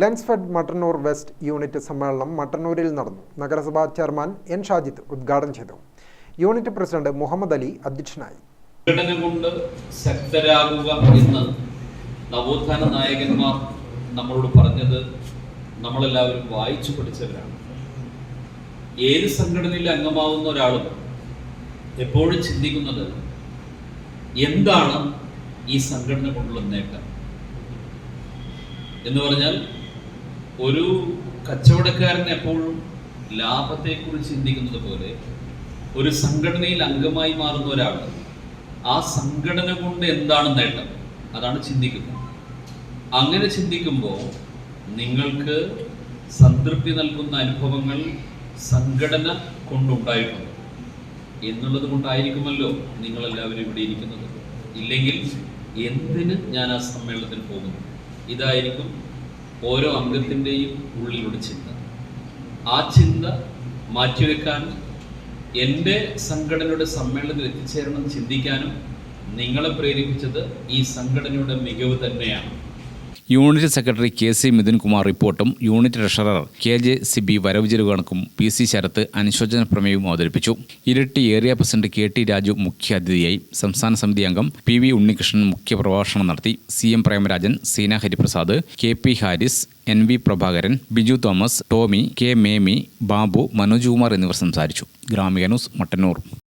Lensfed Mattannur west unit സമ്മേളനം മട്ടന്നൂരിൽ നടന്നു. നഗരസഭാ ചെയർമാൻ എൻ ഷാജിത്ത് ഉദ്ഘാടനം ചെയ്തു. യൂണിറ്റ് പ്രസിഡന്റ് മുഹമ്മദ് അലി അധ്യക്ഷനായി. സംഘടന കൊണ്ട് ശക്തരാകുക എന്ന് നവോത്ഥാന നായകന്മാർ നമ്മളോട് പറഞ്ഞത് നമ്മളെല്ലാവരും വായിച്ചു പഠിച്ചവരാണ്. ഏത് സംഘടനയിൽ അംഗമാവുന്ന ഒരാളും എപ്പോഴും ചിന്തിക്കുന്നത് എന്താണ് ഈ സംഘടന കൊണ്ടുള്ള നേട്ടം? എന്ന് പറഞ്ഞാൽ ഒരു കച്ചവടക്കാരൻ എപ്പോഴും ലാഭത്തെക്കുറിച്ച് ചിന്തിക്കുന്നത് പോലെ ഒരു സംഘടനയിൽ അംഗമായി മാറുന്ന ഒരാൾ ആ സംഘടന കൊണ്ട് എന്താണ് നേട്ടം? അതാണ് ചിന്തിക്കുന്നത്. അങ്ങനെ ചിന്തിക്കുമ്പോൾ നിങ്ങൾക്ക് സംതൃപ്തി നൽകുന്ന അനുഭവങ്ങൾ സംഘടന കൊണ്ടുണ്ടായിട്ടുണ്ട്. എന്നുള്ളത് കൊണ്ടായിരിക്കുമല്ലോ നിങ്ങളെല്ലാവരും ഇവിടെ ഇരിക്കുന്നത്. ഇല്ലെങ്കിൽ എന്തിന് ഞാൻ ആ സമ്മേളനത്തിൽ പോകുന്നു ഇതായിരിക്കും ഓരോ അംഗത്തിന്റെയും ഉള്ളിലുള്ള ചിന്ത. ആ ചിന്ത മാറ്റിവെക്കാൻ എന്റെ സംഘടനയുടെ സമ്മേളനത്തിൽ എത്തിച്ചേരണം ചിന്തിക്കാനും നിങ്ങളെ പ്രേരിപ്പിച്ചത് ഈ സംഘടനയുടെ മികവ് തന്നെയാണ്. യൂണിറ്റ് സെക്രട്ടറി കെ സി മിഥുൻകുമാർ റിപ്പോർട്ടും യൂണിറ്റ് ട്രഷറർ കെ ജെ വരവ് വരവുചെലവ് കണക്കും പി സി ശരത്ത് അനുശോചന പ്രമേയവും അവതരിപ്പിച്ചു. ഇരട്ടി area president K T Raju മുഖ്യാതിഥിയായി സംസ്ഥാന സമിതി അംഗം പി വി ഉണ്ണികൃഷ്ണൻ മുഖ്യപ്രഭാഷണം നടത്തി. C M Premarajan Seena Hariprasad K P Haris N V Prabhakaran Biju Thomas Tomy K Memi Babu Manoj Kumar എന്നിവർ സംസാരിച്ചു. ഗ്രാമിക ന്യൂസ് മട്ടന്നൂർ.